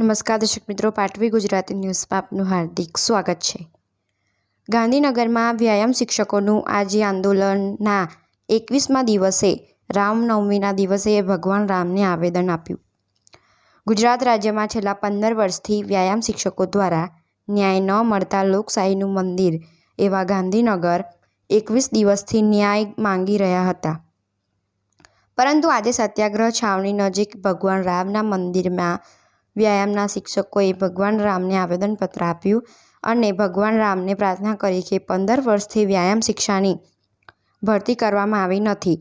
નમસ્કાર, દર્શક મિત્રો. પાટવી ગુજરાતી ન્યૂઝમાં આપનું હાર્દિક સ્વાગત છે. ગાંધીનગરમાં વ્યાયામ શિક્ષકોનું આજે આંદોલનના એકવીસમા દિવસે રામનવમીના દિવસે ભગવાન રામને આવેદન આપ્યું. ગુજરાત રાજ્યમાં છેલ્લા પંદર વર્ષથી વ્યાયામ શિક્ષકો દ્વારા ન્યાય ન મળતા લોકશાહીનું મંદિર એવા ગાંધીનગર એકવીસ દિવસથી ન્યાય માંગી રહ્યા હતા. પરંતુ આજે સત્યાગ્રહ છાવણી નજીક ભગવાન રામના મંદિરમાં વ્યાયામના શિક્ષકોએ ભગવાન રામને આવેદનપત્ર આપ્યું અને ભગવાન રામને પ્રાર્થના કરી કે પંદર વર્ષથી વ્યાયામ શિક્ષાની ભરતી કરવામાં આવી નથી.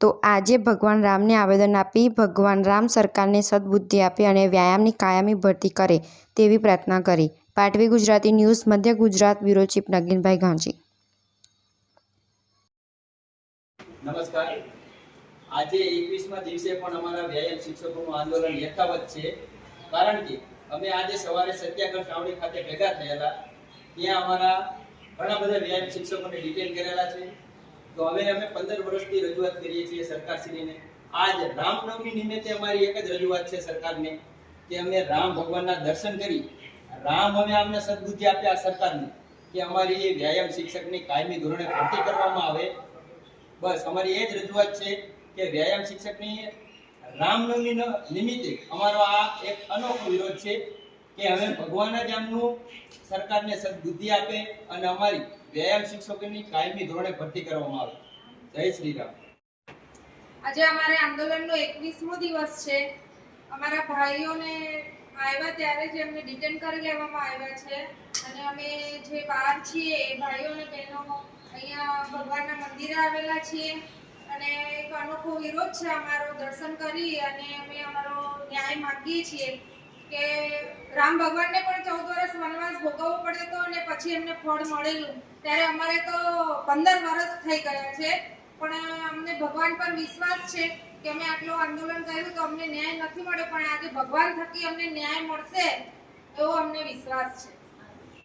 તો આજે ભગવાન રામને આવેદન આપી ભગવાન રામ સરકારને સદબુદ્ધિ આપે અને વ્યાયામની કાયમી ભરતી કરે તેવી પ્રાર્થના કરી. પાટવી ગુજરાતી ન્યૂઝ, મધ્ય ગુજરાત બ્યુરો ચીફ નગીનભાઈ ગાંજી નમસ્કાર. આજે એકવીસમાં દિવસે પણ અમારા વ્યાયામ શિક્ષકોનું આંદોલન યથાવત છે. કારણ કે અમે આજે સવારે સત્યાગ્રહ છાવણી ખાતે ભેગા થયેલા. ત્યાં અમારા ઘણા બધા વ્યાયામ શિક્ષકોને ડિટેલ કરેલા છે. તો હવે અમે પંદર વર્ષથી રજૂઆત કરીએ છીએ સરકારશ્રીને. આજ રામનવમી નિમિત્તે અમારી એક જ રજૂઆત છે સરકારને કે અમે રામ ભગવાનના દર્શન કરી, રામ હવે અમને સદબુદ્ધિ આપ્યા સરકારને કે અમારી એ વ્યાયામ શિક્ષકની કાયમી ધોરણે ભરતી કરવામાં આવે. બસ અમારી એ જ રજૂઆત છે કે વ્યાયામ શિક્ષકની રામનવમી નિમિત્તે અમારો આ એક અનોખો વિરોધ છે કે હવે ભગવાન જ આમનું સરકારને સદબુદ્ધિ આપે અને અમારી વ્યાયામ શિક્ષકોની કાયમી ધોરણે ભરતી કરવામાં આવે. જય શ્રી રામ. આજે અમારે આંદોલનનો એકવીસમો દિવસ છે. અમારા ભાઈઓને આવ્યા ત્યારે જ એમને ડિટેન કરી લેવામાં આવ્યા છે. અને અમે જે બહાર છીએ એ ભાઈઓ અને બહેનો અહીંયા ભગવાનના મંદિરે આવેલા છીએ. અને એક અનોખો વિરોધ છે અમારો, દર્શન કરી અને અમે અમારો ન્યાય માગીએ છીએ કે રામ ભગવાનને પણ ચૌદ વર્ષ વનવાસ ભોગવવો પડ્યો હતો અને પછી એમને ફળ મળેલું. ત્યારે અમારે તો પંદર વર્ષ થઈ ગયા છે. પણ અમને ભગવાન પર વિશ્વાસ છે કે અમે આટલું આંદોલન કર્યું તો અમને ન્યાય નથી મળ્યો. પણ આજે ભગવાન થકી અમને ન્યાય મળશે એવો અમને વિશ્વાસ છે.